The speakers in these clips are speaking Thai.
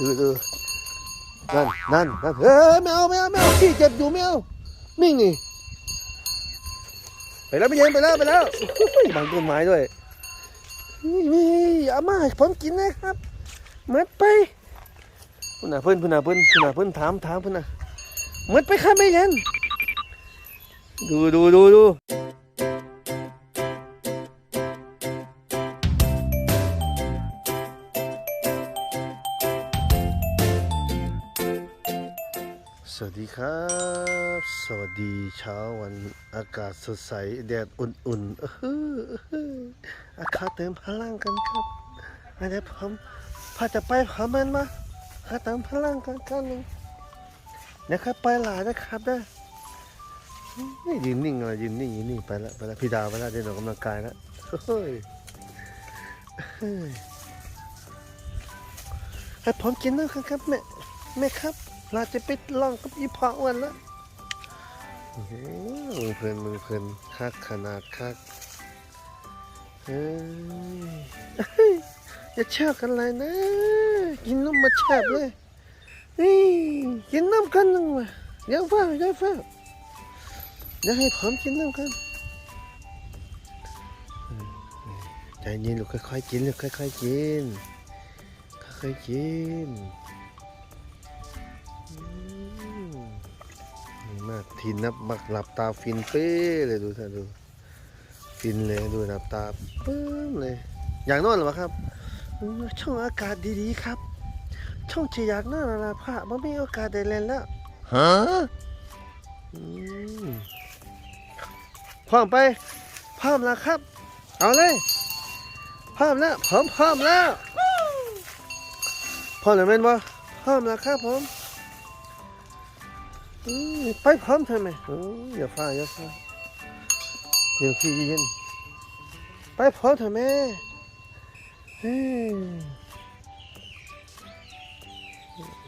ดูดูนั่นนั่นนั่นเฮ้ยไม่เอาไม่เอาไม่เอาพี่เจ็บอยู่ไม่เอานิ่งนี่ไปแล้วไม่เย็นไปแล้วไปแล้วบังต้นไม้ด้วยนี่อามาผมกินนะครับเมือนไปพุ่นน่ะเพิ่อนพุ่นน่ะเพิ่อนพุ่นน่ะเพิ่อนถามถามพิ่นน่ะเมือนไปข้าไม่เย็นดูดูดูดู ดีครับ สวัสดีเช้าวันอากาศสดใสแดดอุ่นๆอากาศเติมพลังกันครับอันนี้ผมพาจะไปพามันมาหาเติมพลังกันกันหนึ่งนะครับไปหลายนะครับได้นี่ยืนนิ่งอะไรยืนนิ่งยืนนิ่งไปแล้วไปแล้วพี่ดาวไปแล้วเดินออกกำลังกายแล้วเฮ้ยเฮ้ยให้ผมกินนะครับแม่แม่ครับ เราจะไปลองกับอีพออ้วันละมือเพลินมือเพลินคักขนาดคักเฮ้ยอย่าแช่กันเลยนะ กินน้ำมาแชบเลยนี่กินน้ำกันนึงมาเดี๋ยวฟ้าเดี๋ยวฟ้าเดี๋ยวให้ผมกินน้ำกันใจเย็นลูกค่อยๆกินลูกค่อยๆกินค่อยๆกิน มากทีนับมักหลับตาฟินเป้เลยดูท่านดูฟินเลยดูหลับตาปื้มเลย อยากนอนหรือเปล่าครับอืมช่องอากาศดีๆครับ ช่องจะอยากนอนอะไรพระมันไม่มีโอกาสได้เล่นแล้วฮะพร้อมไปพร้อมแล้วครับ เอาเลยพร้อมแล้วผมพร้อมแล้วพร้อมแล้วแม่นบ่พร้อมแล้วครับผมอืม ไปพร้อมทำไมอืมอย่าฟ้าอย่าฟ้าเดี๋ยวพี่เย็นไปพร้อมทำไหมเฮ้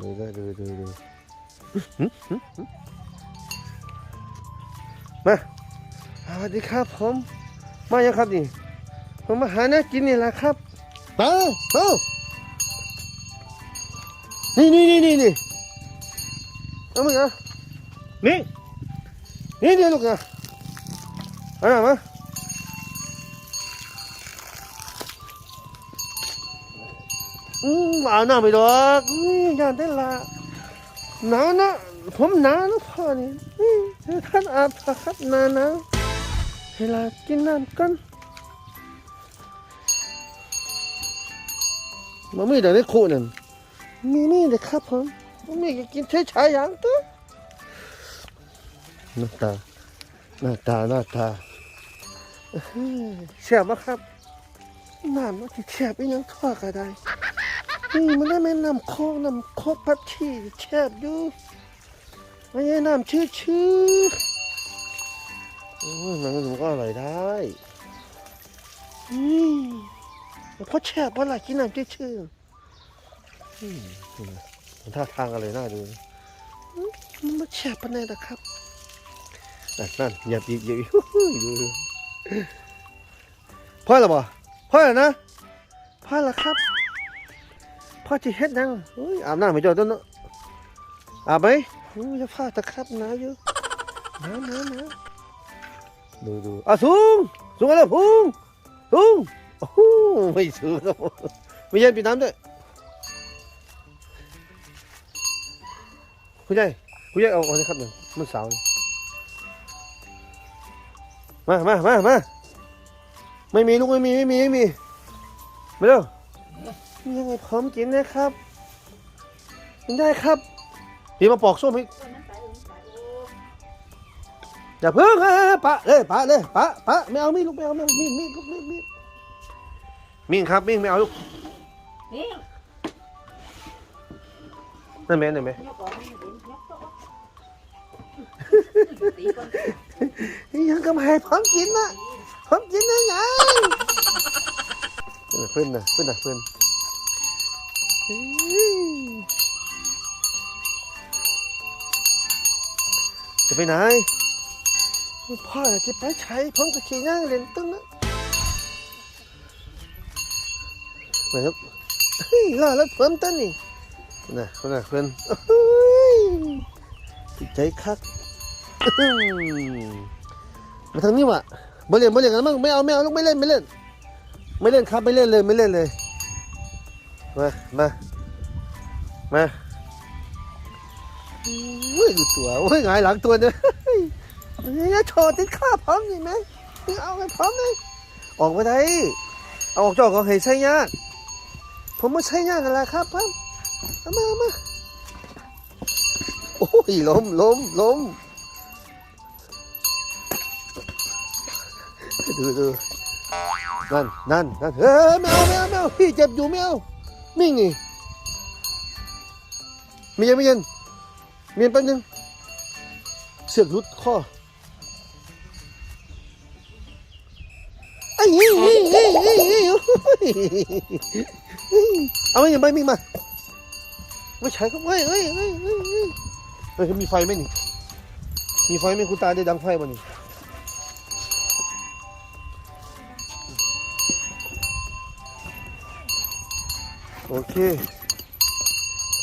ดูได้ดูดูดูมาสวัสดีครับผม มายังครับนี่ผมมาหานื้อกินนี่แหละครับมาเอานี่นี่นี่นี่นี่เอามึงเอา นี่ นี่เดี๋ยวลูกนะเอะมาอืมอาบน้ำไม่ดอกอืมอย่าได้ละหนาวนะผมหนาวนะพ่อนี่อืมให้ท่านอาบเถอะครับหนาวหนาวเวลากินน้ำกันมันมีแต่ในคู่นั่นมีนี่เลยครับผมมันมีก็กินเฉยๆอย่างตัว หน้าตา หน้าตา หน้าตาอื้อหือเสียบมครับน้ำมันจะเสียบอีหยังทอดก็ได้นี่มันได้แม่น้ำโคกน้ำโคกพัดชีเสียบอยู่ไม่ใช่น้ำชื่อชื่อโอ้ยมันก็อร่อยได้นี่เพราะแช่เพราะอะไรกินน้ำชื่อชื่ออืมมันท่าทางอะไรน่าดูมันมาแช่บปะเนี่ยนะครับ นั่นนั่นเหยียบอีกเหยียบอีกพ่อหรอบ่พ่อเหรอนะพ่อเหรอครับพ่อจะเฮ็ดยังอาบน้ำไม่จอดต้นเนาะอาบไหมจะฟาดตะครับหนาอยู่หนาวหนาวหนาดูดูอะสูงสูงมาแล้วพุงสูงโอ้โหไม่สูงครับผมไม่เย็นปีน้ำด้วยคุณยายคุณยายเอาอาเลยครับหนึ่งมันสาวเลย มามามามาไม่มีลูกไม่มีไม่มีไม่มีมาเร็วยังไงพร้อมกินนะครับกินได้ครับพี่มาปอกส้มให้อย่าเพิ่งฮะปะเลยปะเลยปะปะไม่เอามีดลูกไม่เอาไม่เอามีดมีดลูกมีดมีดมีดครับมีดไม่เอาลูกนี่นั่นแม่นั่นแม่ ยังก็ไม่ให้พร้อมกินนะพร้อมกินนะไงเพื่อนนะเพื่อนนะเพื่อนจะไปไหนพ่อจะไปใช้ผมก็ขี่ย่างเล่นตึ้งนะมาครับเฮ้ยล่อแล้วเพิ่มต้นนี่น่ะคนนะเพื่อนใจคัก มาทางนี้วะไม่เล่นไม่เล่นกันมั้งไม่เอาไม่เอาลูกไม่เล่นไม่เล่น ไม่เล่นครับไม่เล่นเลยไม่เล่นเลย มามามาอุ้ยดูตัวโอ้ยหงายหลังตัวเนี่ยเนี่ยโชว์ติดข้าพร้อมนี่ไหมเอาไปพร้อมเลยออกมาได้เอาออกจอกของเหยใช่ยากผมไม่ใช่ยากกันละครับพัมเอมาเอามาโอ้ยล้มล้มล้ม ดูดูนั่นนั่นนั่นเฮ้ยไม่เอาไม่เอาไม่เอาพี่เจ็บอยู่ไม่เอามิ่งนี่มีเย็นมีเย็นมีเย็นแป๊บนึงเสือกรุดข้อไอ้ยี่ยี่ยี่ยี่ยี่เอาไม่ยังไม่มิ่งมาไม่ใช่ก็เฮ้ยเฮ้ยเฮ้ยเฮ้ยเฮ้ยมีไฟไหมนี่มีไฟไหมคุณตาได้ดังไฟบ่นี่ โอเค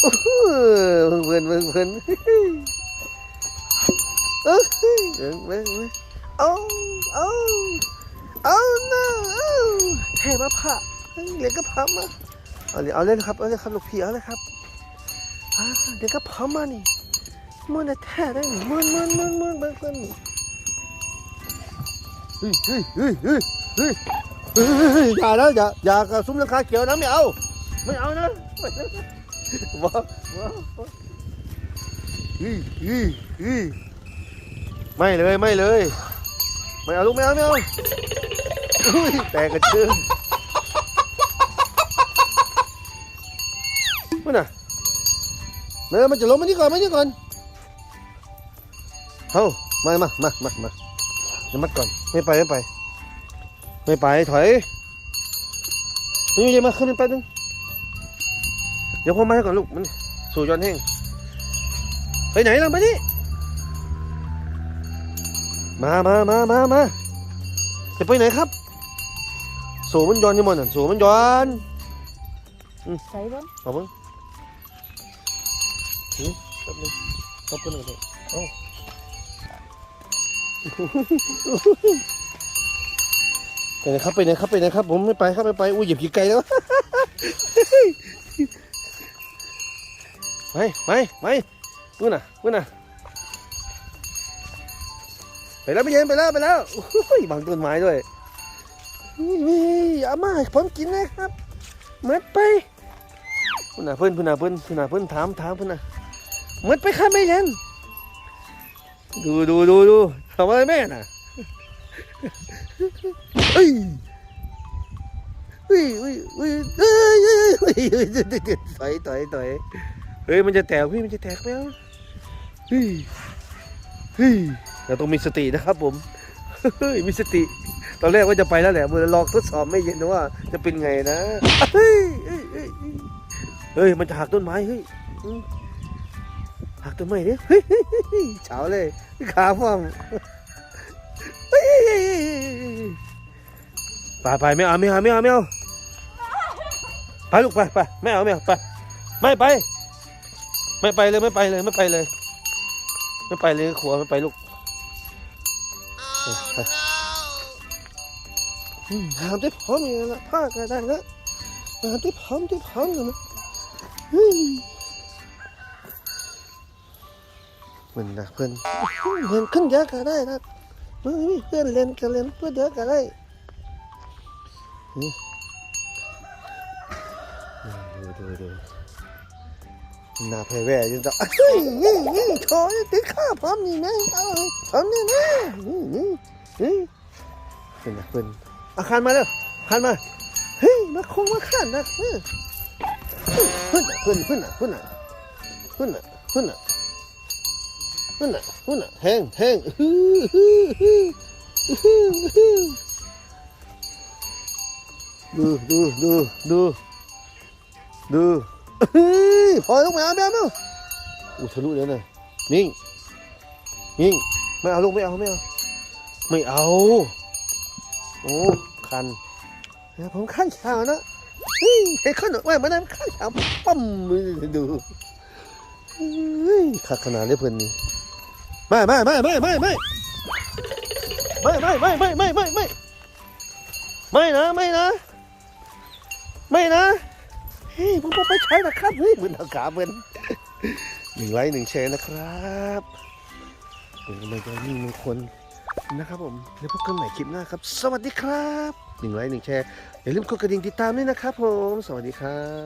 โอ้โหเพื่อนเพื่อนเพื่อนเออเพื่อนเพื่อนเพื่อนเอาเอาเอาหน้าเอาแทมาผ่าเดี๋ยวก็พับมาเอาเลยเอาเล่นครับเอาเลยครับลูกพี่เอาเลยครับเดี๋ยวก็พับมานี่มันจะแท้ได้มันมันมันมันเพื่อนเพื่อนเฮ้ยเฮ้ยเฮ้ยเฮ้ยเฮ้ยเฮ้ยอย่านะอย่าอย่ากระซุ้มราคาเขียวนะไม่เอา ไม่เอานะว้าวว้าวอีอีอีไม่เลยไม่เลย ไม่เอาลูกไม่เอาไม่เอาแตกกระเจิงมันน่ะเนื้อมันจะล้มมันนี่ก่อนมันนี่ก่อนเฮ้ามามามามามาเดี๋ยวมัดก่อนไม่ไปไม่ไป ไม่ไปถอยนี่ยังมาขึ้นไปนึง เดี๋ยวพ่อมาให้ก่อนลูกมันสู่ยอนแห้งไปไหนล่ะมาดิมามามามามาจะไปไหนครับ สู่มันย้อนยังมันอะสู่มันย้อนใส่บ้างเอาเบิ้งหือแป๊บนึงแป๊บนึงเลยเอ้าไปไหนครับไปไหนครับไปไหนครับ ผมไม่ไปครับไม่ไปอุ้ยเหยียบขี้ไก่แล้ว ไปไปไปนู่นน่ะนู่นน่ะไปแล้วไปเย็นไปแล้วไปแล้วโอ้ยบังต้นไม้ด้วยนี่อามาให้ผมกินนะครับเหมือนไปพุ่นน่ะเพื่อนพุ่นน่ะเพื่อนพุ่นน่ะเพื่อนถามถามพุ่นน่ะเหมือนไปครับไม่เย็นดูดูดูดูทำอะไรแม่น่ะเอ้ยเฮ้ยเฮ้ยเฮ้ยเฮ้ยเฮ้ยเฮ้ยเฮ้ยถอยถอยถอย เฮ้ยมันจะแตกพี่มันจะแตกแล้วเฮ้ยเฮ้ยเราต้องมีสตินะครับผมเฮ้ยมีสติ ตอนแรกว่าจะไปแล้วแหละมือลองทดสอบไม่เย็นนะว่า จะเป็นไงนะเฮ้ยเฮ้ยเฮ้ยมันจะหักต้นไม้เฮ้ยหักต้นไม้เนี่ยเฮ้ยเฮ้ยเฮ้ยเฮ้ยเฉาเลยขาฟ้องไปไปไม่เอาไม่เอาไม่เอาไม่เอาไปลูกไปไปไม่เอาไม่เอาไปไม่ไป ไม่ไปเลยไม่ไปเลยไม่ไปเลย ไม่ไปเลยขัวไม่ไปลูกไปหามได้พร้อมอย่างนั้นละผ้าก็ได้นะหามได้พร้อมได้พร้อมกันนะอืมมันนะเพื่อนเล่นขึ้นเยอะก็ได้นะเฮ้ยเพื่อนเล่นก็เล่นเพื่อนเยอะก็ได้ดูดูดู น้าแพ้แว่ยังจะเฮ้ยนี่นี่ชว์ติดข้าพร้อมนี่ไหมพร้อมนี่นะนี่นี่นี่เป็นนะเป็นอาคารมาแล้วอาคารมา เฮ้ย มาคงมาขันนะเฮ้ยขึ้นน่ะขึ้นขึ้นน่ะขึ้นน่ะขึ้นน่ะขึ้นน่ะขึ้นน่ะขึ้นน่ะแทงแทงอือหือหืออื้อหือดูดูดูดูดู พอลูกไม่เอาไม่เอาไม่เอาอู้ทะลุเลยนะนิ่งนิ่งไม่เอาลูกไม่เอาไม่เอาไม่เอา โอ้คันผมคันชาวนะเฮ้ยเห็นขนมว่ามันนั่นข้างทำปั๊มมือดูเฮ้ยขัดขนาดเลยเพื่อนนี่ไม่ไม่ไม่ไม่ไม่ไม่ไม่ไม่ไม่ไม่ไม่ไม่ไม่ไม่นะไม่นะไม่นะ เฮ้ยผมบอกไปใช้นะครับเฮ้ยเหมือนเอาขาเหมือนหนึ่งไลค์หนึ่งแชร์นะครับเป็นกำลังใจให้หนึ่งคนนะครับผมแล้วพบกันใหม่คลิปหน้าครับ สวัสดีครับหนึ่งไลค์หนึ่งแชร์อย่าลืมกดกระดิ่งติดตามด้วยนะครับผม สวัสดีครับ